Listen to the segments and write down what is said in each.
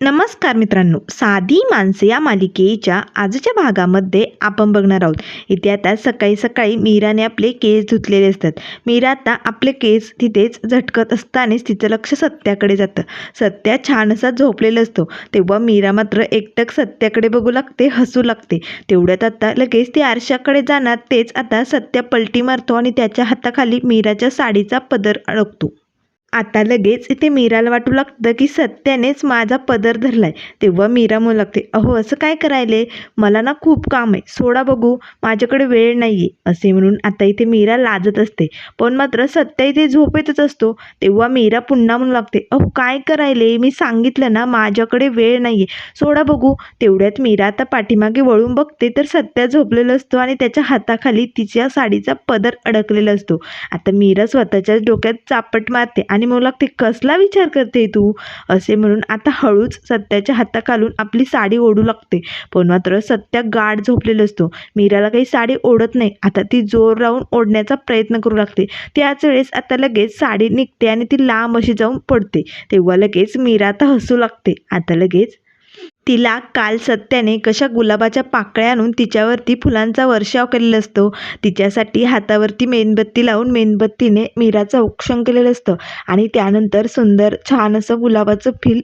नमस्कार मित्रांनो. साधी माणसे या मालिकेच्या आजच्या भागामध्ये आपण बघणार आहोत. इथे आता सकाळी सकाळी मीराने आपले केस धुतलेले असतात. मीरा आता आपले केस तिथेच झटकत असतानाच तिचं लक्ष सत्याकडे जातं. सत्या छान असा झोपलेला असतो. तेव्हा मीरा मात्र एकटक सत्याकडे बघू लागते हसू लागते. तेवढ्यात आता लगेच ती आरशाकडे जाणार तेच आता सत्या पलटी मारतो आणि त्याच्या हाताखाली मीराच्या साडीचा पदर अडकतो. आता लगेच इथे मीराला वाटू लागतं की सत्यानेच माझा पदर धरलाय. तेव्हा मीरा म्हणू लागते अहो असं काय करायले? मला ना खूप काम आहे. सोडा बघू. माझ्याकडे वेळ नाही आहे असे म्हणून आता इथे मीरा लाजत असते. पण मात्र सत्या इथे झोपेतच असतो. तेव्हा मीरा पुन्हा म्हणू लागते अहो काय करायले? मी सांगितलं ना माझ्याकडे वेळ नाही आहे सोडा बघू. तेवढ्यात मीरा आता पाठीमागे वळून बघते तर सत्या झोपलेला असतो आणि त्याच्या हाताखाली तिच्या साडीचा पदर अडकलेला असतो. आता मीरा स्वतःच्याच डोक्यात चापट मारते आणि मग लागते कसला विचार करते तू? असे म्हणून आता हळूच सत्याच्या हाताखालून आपली साडी ओढू लागते. पण मात्र सत्या गाढ झोपलेला असतो. मीराला काही साडी ओढत नाही. आता ती जोर लावून ओढण्याचा प्रयत्न करू लागते. त्याच वेळेस आता लगेच साडी निघते आणि ती लांब अशी जाऊन पडते. तेव्हा लगेच मीरा आता हसू लागते. आता लगेच तिला काल सत्याने कशा गुलाबाच्या पाकळ्या आणून तिच्यावरती फुलांचा वर्षाव केलेला असतो. तिच्यासाठी हातावरती मेणबत्ती लावून मेणबत्तीने मीराचं औक्षण केलेलं असतं आणि त्यानंतर सुंदर छान असं गुलाबाचं फील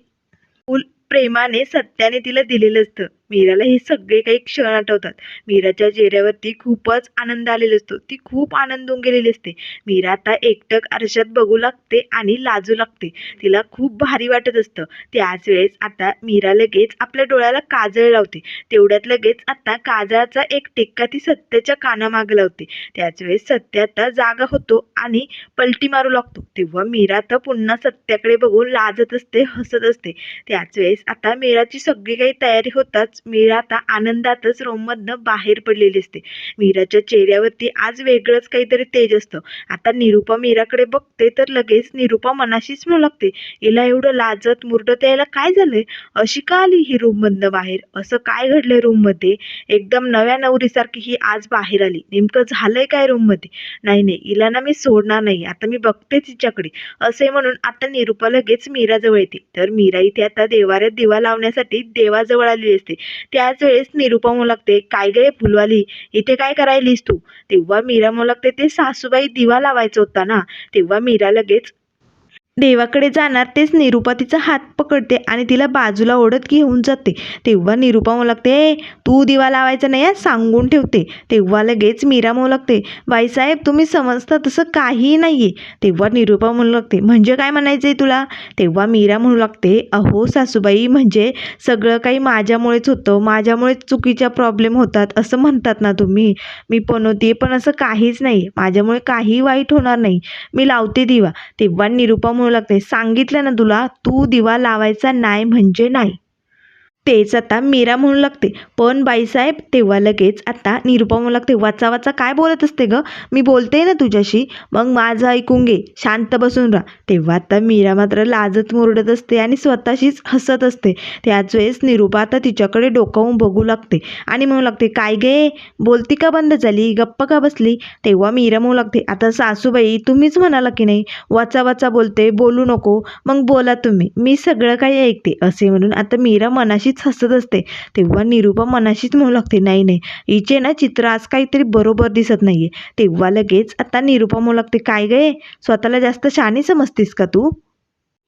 फूल प्रेमाने सत्याने तिला दिलेलं असतं. मीराला हे सगळे काही क्षण आठवतात. मीराच्या चेहऱ्यावरती खूपच आनंद आलेला असतो. ती खूप आनंदून गेलेली असते. मीरा आता एकटक आरशात बघू लागते आणि लाजू लागते. तिला खूप भारी वाटत असतं. त्याच वेळेस आता मीरा लगेच आपल्या डोळ्याला काजळ लावते. तेवढ्यात लगेच आता काजळाचा एक टिक्का ती सत्याच्या कानामागे लावते. त्याच वेळेस सत्य आता जागा होतो आणि पलटी मारू लागतो. तेव्हा मीरा आता पुन्हा सत्याकडे बघून लाजत असते हसत असते. त्याच वेळेस आता मीराची सगळी काही तयारी होताच मीरा आता आनंदातच रोममधनं बाहेर पडलेली असते. मीराच्या चेहऱ्यावरती आज वेगळंच काहीतरी तेज असतं. आता निरुपा मीराकडे बघते तर लगेच निरुपा मनाशीच म्हणू लागते हिला एवढं लाजत मुरडत यायला काय झालंय? अशी का आली ही रूममधनं बाहेर? असं काय घडलंय रूममध्ये? एकदम नव्या नवरीसारखी ही आज बाहेर आली. नेमकं झालंय काय रूममध्ये? नाही नाही. हिला ना मी सोडणार नाही. आता मी बघते तिच्याकडे असे म्हणून आता निरुपा लगेच मीराजवळ येते. तर मीरा इथे आता देवाऱ्यात दिवा लावण्यासाठी देवाजवळ आलेली असते. त्याच वेळेस निरुपा म्हणू लागते काय गे फुलवाली? इथे काय करायलीस तू? तेव्हा मीरा म्हणू लागते ते सासूबाई दिवा लावायचा होता ना तेव्हा मीरा लगेच देवाकडे जाणार तेच निरुपा तिचा हात पकडते आणि तिला बाजूला ओढत घेऊन जाते. तेव्हा निरुपा म्हणू लागते "ए, तू दिवा लावायचा नाही हं, सांगून ठेवते. तेव्हा लगेच मीरा म्हणू लागते बाईसाहेब तुम्ही समजता तसं काहीही नाही आहे तेव्हा निरुपा म्हणू लागते म्हणजे काय म्हणायचं आहे तुला? तेव्हा मीरा म्हणू लागते अहो सासूबाई म्हणजे सगळं काही माझ्यामुळेच होतं माझ्यामुळेच चुकीच्या प्रॉब्लेम होतात असं म्हणतात ना तुम्ही. मी बनवते पण असं काहीच नाही. माझ्यामुळे काही वाईट होणार नाही. मी लावते दिवा. तेव्हा निरुपा म्हणू लागते. सांगितलं ना तुला तू दिवा लावायचा नाही म्हणजे नाही. तेच आता मीरा म्हणू लागते. पण बाईसाहेब तेव्हा लगेच आता निरुपा म्हणू लागते. वाचा वाचा काय बोलत असते ग? मी बोलते ना तुझ्याशी. मग माझं ऐकून घे. शांत बसून राहा. तेव्हा आता मीरा मात्र लाजत मुरडत असते आणि स्वतःशीच हसत असते. त्याच वेळेस निरुपा आता तिच्याकडे डोकावून बघू लागते आणि म्हणू लागते काय गे? बोलती का बंद झाली? गप्प का बसली? तेव्हा मीरा म्हणू लागते आता सासूबाई तुम्हीच म्हणाला की नाही? वाचा वाचा बोलते बोलू नको. मग बोला तुम्ही. मी सगळं काही ऐकते. असे म्हणून आता मीरा मनाशीच हसत असते. तेव्हा निरुपा मनाशीच म्हणू लागते नाही नाही हिचे ना चित्र आज काहीतरी बरोबर दिसत नाही आहे तेव्हा लगेच आता निरुपा म्हणू लागते काय गे स्वतःला जास्त शाणी समजतेस का तू?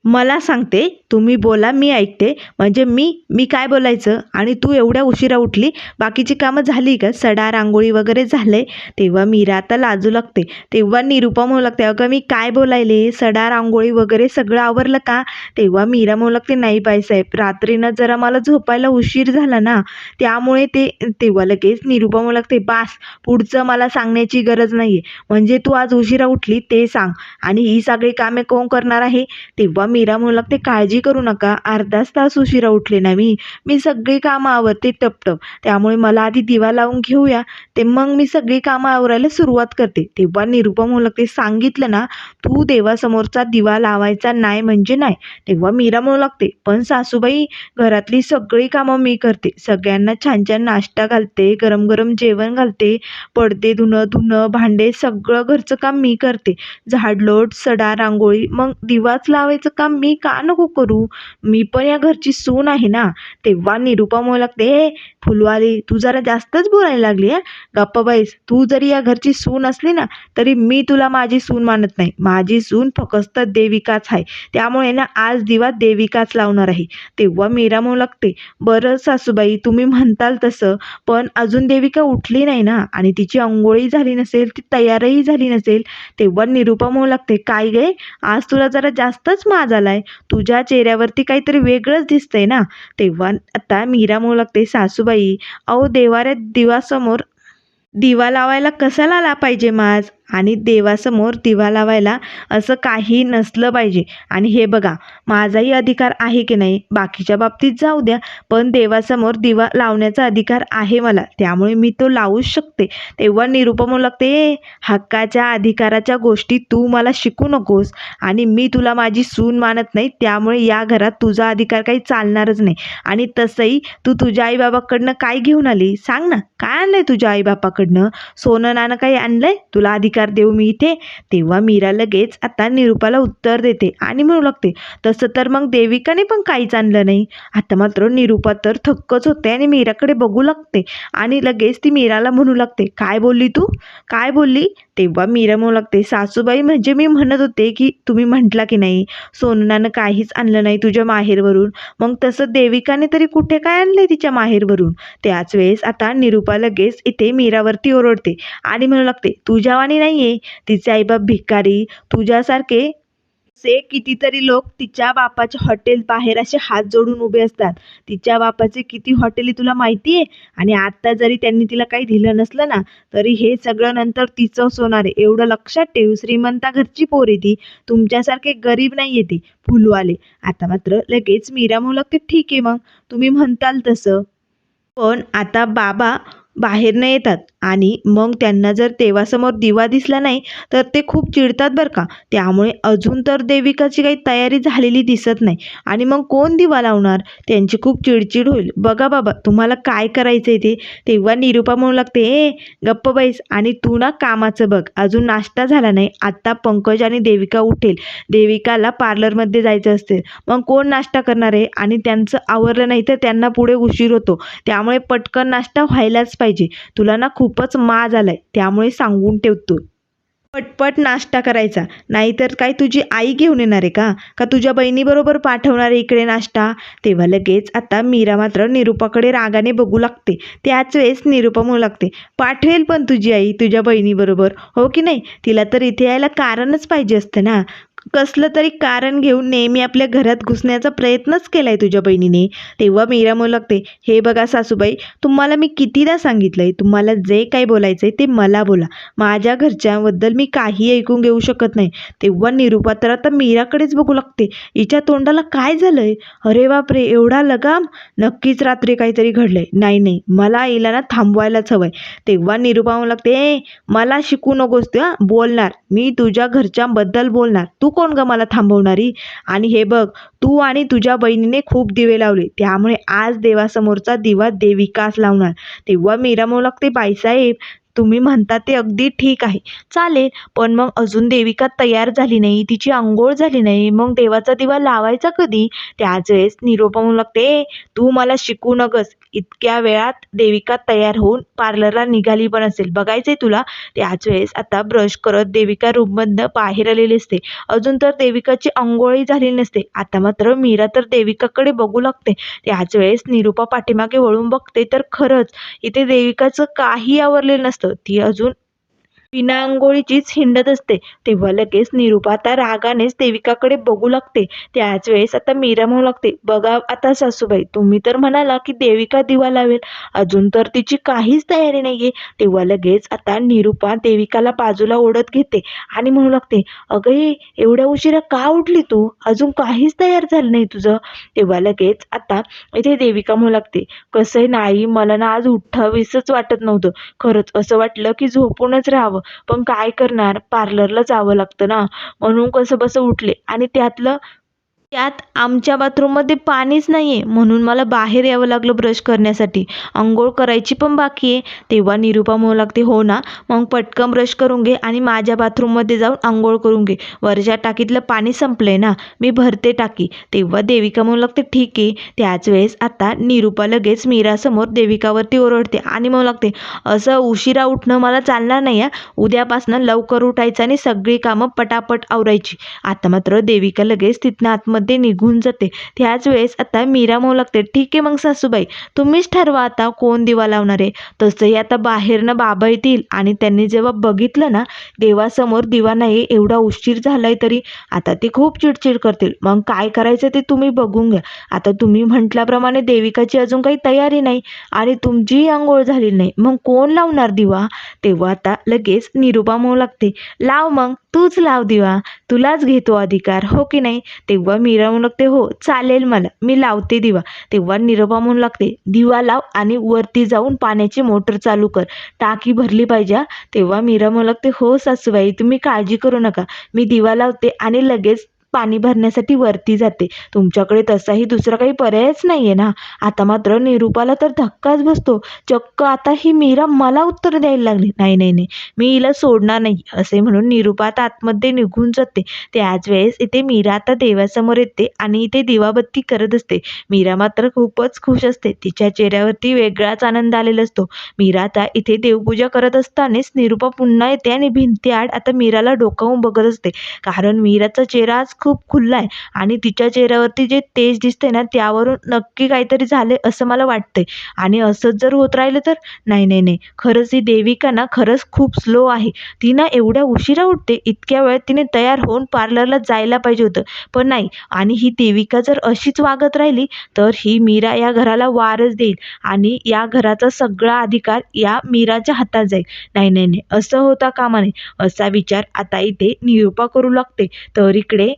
मला सांगते तुम्ही बोला मी ऐकते. म्हणजे मी मी काय बोलायचं? आणि तू एवढ्या उशिरा उठली? बाकीची कामं झाली का? सडा रांगोळी वगैरे झाले? तेव्हा मीरा आता लाजू लागते. तेव्हा निरुपा म्हणू लागते अगं मी काय बोलायले? सडा रांगोळी वगैरे सगळं आवरलं का? तेव्हा मीरा म्हणू लागते नाही बाईसाहेब रात्रीनं जरा मला झोपायला उशीर झाला ना. त्यामुळे ते तेव्हा लगेच निरुपा म्हणू लागते बास पुढचं मला सांगण्याची गरज नाही आहे म्हणजे तू आज उशिरा उठली ते सांग. आणि ही सगळी कामे कोण करणार आहे? तेव्हा मीरा म्हणू लागते काळजी करू नका. अर्धाच तास उशिरा उठले ना मी. मी सगळी कामं आवरते टपटप. त्यामुळे मला आधी दिवा लावून घेऊया. ते मग मी सगळी कामं आवरायला सुरुवात करते. तेव्हा निरुपा म्हणू लागते सांगितलं ना तू देवासमोरचा दिवा लावायचा नाही म्हणजे नाही. तेव्हा मीरा म्हणू लागते पण सासूबाई घरातली सगळी कामं मी करते. सगळ्यांना छान छान नाश्ता घालते गरम गरम जेवण घालते पडदे धुणं धुणं भांडे सगळं घरचं काम मी करते. झाडलोट सडा रांगोळी मग दिवाच लावायचं काम काम मी का नको करू? मी पण या घरची सून आहे ना. तेव्हा निरुपा म्हणू लागते फुलवाली तू जरा जास्तच बोलायला लागली आहे गप्पाबाईस तू जरी या घरची सून असली ना तरी मी तुला माझी सून मानत नाही. माझी सून फक्त देविकाच आहे. त्यामुळे ना आज दिवा देविकाच लावणार आहे. तेव्हा मीरा म्हणू लागते बरं सासूबाई तुम्ही म्हणताल तसं पण अजून देविका उठली नाही ना आणि तिची अंघोळी झाली नसेल ती तयारही झाली नसेल तेव्हा निरुपा म्हणू लागते काय गे आज तुला जरा जास्तच माज आलाय. तुझ्या चेहऱ्यावरती काहीतरी वेगळंच दिसतंय ना? तेव्हा आता मीरा म्हणू लागते सासूबाई अहो देवाऱ्यात दिवासमोर दिवा लावायला कसा लाला पाहिजे माज आणि देवासमोर दिवा लावायला असं काही नसलं पाहिजे. आणि हे बघा माझाही अधिकार आहे की नाही? बाकीच्या बाबतीत जाऊ द्या पण देवासमोर दिवा लावण्याचा अधिकार आहे मला. त्यामुळे मी तो लावूच शकते. तेव्हा निरुपम म्हणू लागते हक्काच्या अधिकाराच्या गोष्टी तू मला शिकू नकोस. आणि मी तुला माझी सून मानत नाही त्यामुळे या घरात तुझा अधिकार काही चालणारच नाही. आणि तसंही तू तुझ्या आईबाबाकडनं काय घेऊन आली? सांग ना काय आणलंय तुझ्या आईबापाकडनं? सोनं नाणं काही आणलंय? तुला अधिकार देऊ मी इथे तेव्हा मीरा लगेच आता निरुपाला उत्तर देते आणि म्हणू लागते तसं तर मग देविकाने पण काहीच आणलं नाही. आता मात्र निरुपा तर थक्कच होते आणि मीराकडे बघू लागते आणि लगेच ती मीराला म्हणू लागते काय बोलली तू? काय बोलली? तेव्हा मीरा म्हणू लागते सासूबाई म्हणजे मी म्हणत होते की तुम्ही म्हटला की नाही सोननानं काहीच आणलं नाही तुझ्या माहेरवरून. मग तसं देविकाने तरी कुठे काय आणलंय तिच्या माहेरवरून? त्याच वेळेस आता निरुपा लगेच इथे मीरावरती ओरडते आणि म्हणू लागते तुझ्यावानी नाही आहे तिचे आईबाप भिकारी तुझ्यासारखे असे कितीतरी लोक तिच्या बापाच्या हॉटेल बाहेर असे हात जोडून उभे असतात. तिच्या बापाचे किती हॉटेल तुला माहिती आहे? आणि आत्ता जरी त्यांनी तिला काही दिलं नसलं ना तरी हे सगळं नंतर तिचंच होणार आहे. एवढं लक्षात ठेव श्रीमंता घरची पोर आहे ती. तुमच्यासारखे गरीब नाही येते फुलवाले. आता मात्र लगेच मीरा म्हणू लागते ठीक आहे मग तुम्ही म्हणताल तसं. पण आता बाबा बाहेर न येतात. आणि मग त्यांना जर देवासमोर दिवा दिसला नाही तर ते खूप चिडतात बरं का. त्यामुळे अजून तर देविकाची काही तयारी झालेली दिसत नाही. आणि मग कोण दिवा लावणार? त्यांची खूप चिडचिड होईल. बघा बाबा तुम्हाला काय करायचं आहे ते? तेव्हा निरुपा म्हणू लागते ए गप्प बैस. आणि तू ना कामाचं बघ. अजून नाश्ता झाला नाही. आत्ता पंकज आणि देविका उठेल. देविकाला पार्लरमध्ये जायचं असते मग कोण नाश्ता करणार आहे? आणि त्यांचं आवरलं नाही तर त्यांना पुढे उशीर होतो. त्यामुळे पटकन नाश्ता व्हायलाच पाहिजे. तुला ना खूप खूपच माज आलाय त्यामुळे सांगून ठेवतो. पटपट नाश्ता करायचा नाहीतर काय तुझी आई घेऊन येणार आहे का? का तुझ्या बहिणीबरोबर पाठवणार आहे इकडे नाश्ता? तेव्हा लगेच आता मीरा मात्र निरूपाकडे रागाने बघू लागते. त्याच वेळेस निरूपा म्हणू लागते पाठवेल पण तुझी आई तुझ्या बहिणीबरोबर हो की नाही? तिला तर इथे यायला कारणच पाहिजे असतं ना. कसलं तरी कारण घेऊन नेहमी आपल्या घरात घुसण्याचा प्रयत्नच केला आहे तुझ्या बहिणीने. तेव्हा मीरा म्हणू लागते हे बघा सासूबाई तुम्हाला मी कितीदा सांगितलं आहे तुम्हाला जे काही बोलायचं आहे ते मला बोला. माझ्या घरच्यांबद्दल मी काही ऐकून घेऊ शकत नाही. तेव्हा निरुपा तर आता मीराकडेच बघू लागते. हिच्या तोंडाला काय झालं आहे अरे बापरे एवढा लगाम? नक्कीच रात्री काहीतरी घडलंय. नाही नाही मला आईला ना थांबवायलाच हवंय. तेव्हा निरुपा म्हणू लागते "ए, मला शिकू नकोस ते बोलणार. मी तुझ्या घरच्यांबद्दल बोलणार. तू कोण ग मला थांबवणारी? आणि हे बघ तू आणि तुझ्या बहिणीने खूप दिवे लावले. त्यामुळे आज देवासमोरचा दिवा देविकास लावणार. तेव्हा मीरा म्हणू लागते बाईसाहेब तुम्ही म्हणता ते अगदी ठीक आहे. चालेल पण मग अजून देविका तयार झाली नाही तिची आंघोळ झाली नाही मग देवाचा दिवा लावायचा कधी? त्याच वेळेस निरोपा म्हणू लागते. तू मला शिकू नकस इतक्या वेळात देविका तयार होऊन पार्लरला निघाली पण असेल. बघायचंय तुला. त्याच वेळेस आता ब्रश करत देविका रूममधनं बाहेर आलेली असते. अजून तर देविकाची आंघोळही झालेली नसते. आता मात्र मीरा तर देविकाकडे बघू लागते. त्याच वेळेस निरुपा पाठीमागे वळून बघते तर खरंच. इथे देविकाचं काही आवरलेलं नसतं. ती अजून बिना आंघोळीचीच हिंडत असते. तेव्हा लगेच निरुपा आता रागानेच देविकाकडे बघू लागते. त्याच वेळेस आता मीरा म्हणू लागते बघा आता सासूबाई तुम्ही तर म्हणाला की देविका दिवा लावेल. अजून तर तिची काहीच तयारी नाहीये. तेव्हा लगेच आता निरुपा देविकाला बाजूला ओढत घेते आणि म्हणू लागते अगं एवढ्या उशिरा का उठली तू? अजून काहीच तयार झालं नाही तुझं. तेव्हा लगेच आता इथे देविका म्हणू लागते कसं आहे नाही मला ना आज उठावीसच वाटत नव्हतं. खरंच असं वाटलं की झोपूनच राहावं. पण काय करणार? पार्लरला जावं लागतं ना. म्हणून कसं बसं उठले. आणि त्यातलं त्यात आमच्या बाथरूममध्ये पाणीच नाही आहे म्हणून मला बाहेर यावं लागलं ब्रश करण्यासाठी. अंघोळ करायची पण बाकी आहे. तेव्हा निरुपा म्हणू लागते हो ना मग पटकन ब्रश करून घे आणि माझ्या बाथरूममध्ये जाऊन अंघोळ करून घे. वरच्या टाकीतलं पाणी संपलं आहे ना मी भरते टाकी. तेव्हा देविका म्हणू लागते ठीक आहे. त्याच वेळेस आता निरुपा लगेच मीरासमोर देविकावरती ओरडते आणि म्हणू लागते असं उशिरा उठणं मला चालणार नाही आहे उद्यापासनं लवकर उठायचं आणि सगळी कामं पटापट आवरायची. आता मात्र देविका लगेच तिथनं आतमध्ये निघून जाते. त्याच वेळेस आता मीरा म्हणू लागते ठीक आहे मग सासूबाई तुम्हीच ठरवा आता कोण दिवा लावणार आहे. तसंही आता बाहेरनं बाबा येतील आणि त्यांनी जेव्हा बघितलं ना देवासमोर दिवा नाही एवढा उशीर झालाय तरी आता ते खूप चिडचिड करतील. मग काय करायचं ते तुम्ही बघून घ्या. आता तुम्ही म्हटल्याप्रमाणे देविकाची अजून काही तयारी नाही आणि तुमची आंघोळ झाली नाही. मग कोण लावणार दिवा? तेव्हा आता लगेच निरुपा म्हणू लागते लाव मग. तूच लाव दिवा. तुलाच घेतो अधिकार. हो की नाही? तेव्हा मीरा म्हणू लागते. हो चालेल मला. मी लावते दिवा. तेव्हा निरोपा म्हणू लागते दिवा लाव आणि वरती जाऊन पाण्याची मोटर चालू कर. टाकी भरली पाहिजे तेव्हा मीरा म्हणू लागते हो सासूबाई तुम्ही काळजी करू नका. मी दिवा लावते आणि लगेच पाणी भरण्यासाठी वरती जाते. तुमच्याकडे तसाही दुसरा काही पर्यायच नाही आहे ना? आता मात्र निरुपाला तर धक्काच बसतो. चक्क आता ही मीरा मला उत्तर द्यायला लागली. नाही नाही नाही. मी हिला सोडणार नाही असे म्हणून निरुपा आता आतमध्ये निघून जाते. त्याच वेळेस इथे मीरा आता देवासमोर येते आणि इथे दिवाबत्ती करत असते. मीरा मात्र खूपच खुश असते. तिच्या चेहऱ्यावरती वेगळाच आनंद आलेला असतो. मीरा आता इथे देवपूजा करत असतानाच निरुपा पुन्हा येते आणि भिंती आड आता मीराला डोकावून बघत असते. कारण मीराचा चेहरा आज खूप खुल्ला आहे. आणि तिच्या चेहऱ्यावरती जे तेज दिसते ना त्यावरून नक्की काहीतरी झाले असं मला वाटतंय. आणि असंच जर होत राहिलं तर? नाही नाही नाही. खरंच ही देविका ना खरंच खूप स्लो आहे. ती ना एवढ्या उशिरा उठते इतक्या वेळात तिने तयार होऊन पार्लरला जायला पाहिजे होतं. पण नाही. आणि ही देविका जर अशीच वागत राहिली तर ही मीरा या घराला वारच देईल. आणि या घराचा सगळा अधिकार या मीराच्या हातात जाईल. नाही नाही नाही. असं होता कामा नये. असा विचार आता इथे निरूपा करू लागते. तर इकडे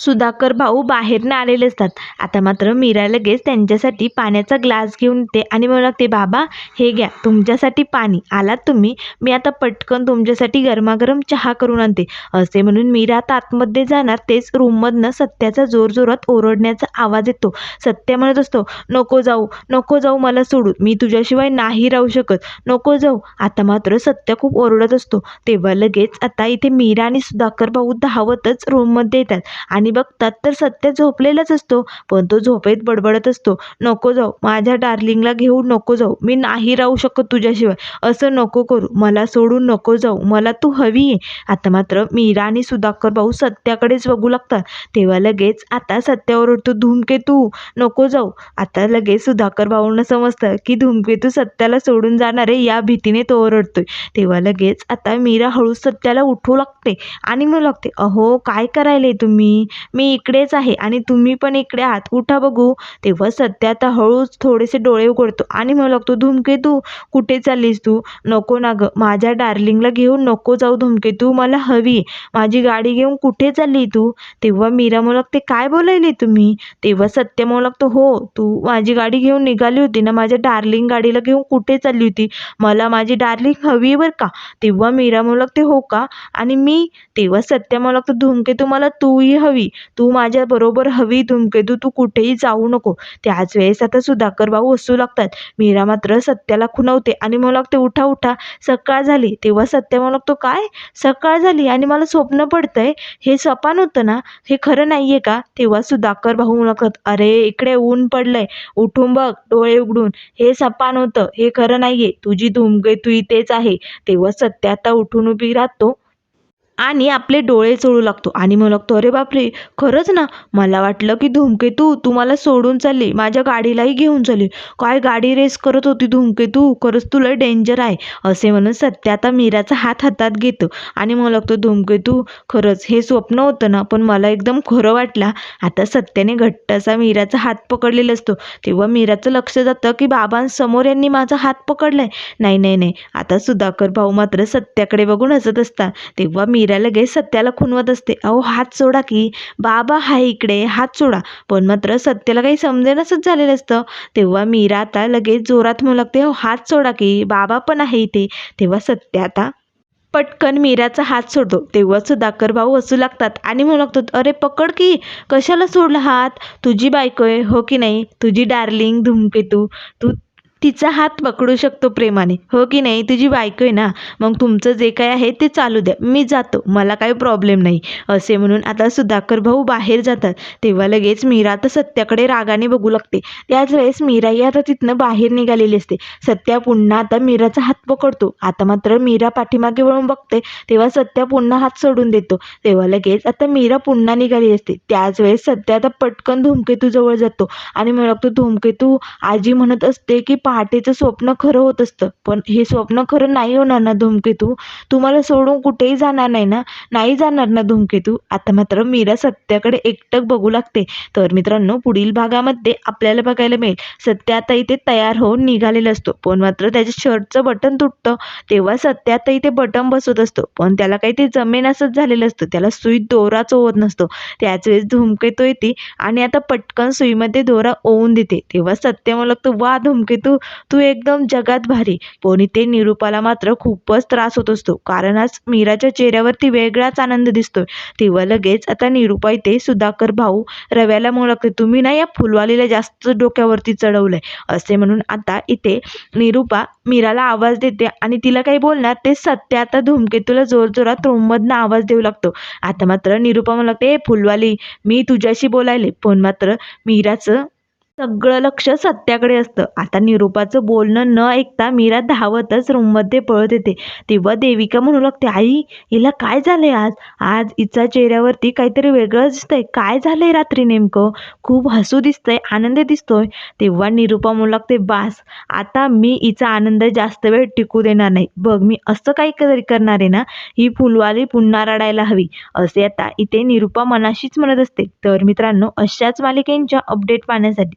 सुधाकर भाऊ बाहेरनं आलेले असतात. आता मात्र मीरा लगेच त्यांच्यासाठी पाण्याचा ग्लास घेऊन येते आणि म्हणू लागते बाबा हे घ्या तुमच्यासाठी पाणी. आलात तुम्ही? मी आता पटकन तुमच्यासाठी गरमागरम चहा करून आणते. असे म्हणून मीरा आता आतमध्ये जाणार. तेच रूममधनं सत्याचा जोरजोरात ओरडण्याचा आवाज येतो. सत्य म्हणत असतो नको जाऊ नको जाऊ मला सोडू मी तुझ्याशिवाय नाही राहू शकत. नको जाऊ. आता मात्र सत्य खूप ओरडत असतो. तेव्हा लगेच आता इथे मीरा आणि सुधाकर भाऊ धावतच रूममध्ये येतात आणि बघतात तर सत्य झोपलेलाच असतो पण तो झोपेत बडबडत असतो. नको जाऊ माझ्या डार्लिंगला घेऊन नको जाऊ. मी नाही राहू शकत तुझ्याशिवाय. असं नको करू. मला सोडून नको जाऊ. मला तू हवी आहे आता मात्र मीरा आणि सुधाकर भाऊ सत्याकडेच बघू लागतात. तेव्हा लगेच आता सत्यावर उठतो धूमकेतू नको जाऊ. आता लगेच सुधाकर भाऊंना समजतं की धूमकेतू सत्याला सोडून जाणार आहे या भीतीने तो ओरडतोय. तेव्हा लगेच आता मीरा हळू सत्याला उठू लागते आणि म्हणू लागते अहो काय करायले तुम्ही? मी इकडेच आहे आणि तुम्ही पण इकडे आहात उठा बघू. तेव्हा सत्य आता हळूच थोडेसे डोळे उघडतो आणि म्हणू लागतो धूमकेतू कुठे चाललीस तू? नको ना गं माझ्या डार्लिंगला घेऊन नको जाऊ धूमकेतू मला हवी. माझी गाडी घेऊन कुठे चालली तू? तेव्हा मीरा म्हणू लागते काय बोलायले तुम्ही? तेव्हा सत्य म्हणू लागतो हो तू माझी गाडी घेऊन निघाली होती ना माझ्या डार्लिंग गाडीला घेऊन कुठे चालली होती? मला माझी डार्लिंग हवी आहे बरं का? तेव्हा मीरा म्हणू लागते हो का? आणि मी तेव्हा सत्य म्हणू लागतो धूमकेतू मला तूही हवी तू माझ्या बरोबर हवी धूमकेतू तू कुठेही जाऊ नको. त्याच वेळेस आता सुधाकर भाऊ हसू लागतात. मीरा मात्र सत्याला खुणवते आणि मला लागते उठा उठा सकाळ झाली. तेव्हा सत्य मला लागतो काय? सकाळ झाली आणि मला स्वप्न पडतंय. हे सपान होतं ना? हे खरं नाहीये का? तेव्हा सुधाकर भाऊ म्हणू अरे इकडे ऊन पडलंय. उठून बघ डोळे उघडून. हे सपान होतं. हे खरं नाहीये. तुझी धूमकेतू इथेच आहे. तेव्हा सत्य आता उठून उभी राहतो. आणि आपले डोळे चोळू लागतो. आणि म्हणू लागतो अरे बापरे खरंच ना? मला वाटलं की धूमकेतू तू मला सोडून चालली माझ्या गाडीलाही घेऊन चालली. काय गाडी रेस करत होती धूमकेतू खरंच तुला डेंजर आहे. असे म्हणून सत्य आता मीराचा हात हातात घेतो. आणि म्हणू लागतो धूमकेतू खरंच हे स्वप्न होतं ना पण मला एकदम खरं वाटला. आता सत्याने घट्ट असा मीराचा हात पकडलेला असतो. तेव्हा मीराचं लक्ष जातं की बाबांसमोर यांनी माझा हात पकडलाय. नाही नाही नाही. आता सुधाकर भाऊ मात्र सत्याकडे बघून हसत असतात. तेव्हा मीरा लगेच सत्याला खुनवत असते. अहो हात सोडा की. बाबा हा इकडे हात सोडा पण मात्र सत्याला काही समजेनच झालेलं असतं. तेव्हा मीरा आता लगेच जोरात म्हणू लागते अहो हात सोडा की. बाबा पण आहे इथे. तेव्हा सत्य आता पटकन मीराचा हात सोडतो. तेव्हा सुधाकर भाऊ असू लागतात आणि म्हणू लागतात अरे पकड की. कशाला सोडला हात? तुझी बायको आहे हो की नाही? तुझी डार्लिंग धूमकेतू. तू तिचा हात पकडू शकतो प्रेमाने. हो की नाही? तुझी बायको आहे ना? मग तुमचं जे काय आहे ते चालू द्या. मी जातो. मला काही प्रॉब्लेम नाही. असे म्हणून आता सुधाकर भाऊ बाहेर जातात. तेव्हा लगेच मीरा तर सत्याकडे रागाने बघू लागते. त्याच वेळेस मीराही आता तिथनं बाहेर निघालेली असते. सत्या पुन्हा आता मीराचा हात पकडतो. आता मात्र मीरा पाठीमागे वळून बघते. तेव्हा सत्या पुन्हा हात सोडून देतो. तेव्हा लगेच आता मीरा पुन्हा निघाली असते. त्याच वेळेस सत्या आता पटकन धूमकेतू जवळ जातो. आणि मग धूमकेतू आजी म्हणत असते की पहाटेचं स्वप्न खरं होत असतं. पण हे स्वप्न खरं नाही होणार ना धूमकेतू. तुम्हाला सोडून कुठेही जाणार नाही ना? नाही जाणार ना धूमकेतू? आता मात्र मीरा सत्याकडे एकटक बघू लागते. तर मित्रांनो पुढील भागामध्ये आपल्याला बघायला मिळेल. सत्य आता इथे तयार होऊन निघालेला असतो. पण मात्र त्याच्या शर्टचं बटन तुटतं. तेव्हा सत्य आता इथे बटन बसवत असतो. पण त्याला काही ते जमेन असंच झालेलं असतं. त्याला सुईत दोरा चोवत नसतो. त्याच वेळेस धूमकेतू येते आणि आता पटकन सुईमध्ये दोरा ओवून देते. तेव्हा सत्य मला लागतं वा धूमकेतू! तू एकदम जगात भारी. पण इथे निरूपाला मात्र खूपच त्रास होत असतो. कारण आज मीराच्या चेहऱ्यावरती वेगळाच आनंद दिसतोय. तेव्हा लगेच आता निरूपा इथे सुधाकर भाऊ रव्याला म्हणू लागते तुम्ही ना या फुलवालीला जास्त डोक्यावरती चढवलंय. असे म्हणून आता इथे निरूपा मीराला आवाज देते आणि तिला काही बोलणार ते सत्य आता धूमकेतूला जोरजोरात रूममधनं आवाज देऊ लागतो. आता मात्र निरूपा म्हणू लागते "ए फुलवाली मी तुझ्याशी बोलायले. पण मात्र मीराचं सगळं लक्ष सत्याकडे असतं. आता निरूपाचं बोलणं न ऐकता मीरा धावतच रूममध्ये पळत येते. तेव्हा देविका म्हणू लागते आई हिला काय झालंय आज? आज हिचा चेहऱ्यावरती काहीतरी वेगळं दिसतंय. काय झालंय रात्री नेमकं? खूप हसू दिसतंय आनंद दिसतोय. तेव्हा निरूपा म्हणू लागते बास आता मी हिचा आनंद जास्त वेळ टिकू देणार नाही. बघ मी असं काही तरी करणार आहे ना ही फुलवाली पुन्हा रडायला हवी. असे आता इथे निरूपा मनाशीच म्हणत असते. तर मित्रांनो अशाच मालिकेंच्या अपडेट पाहण्यासाठी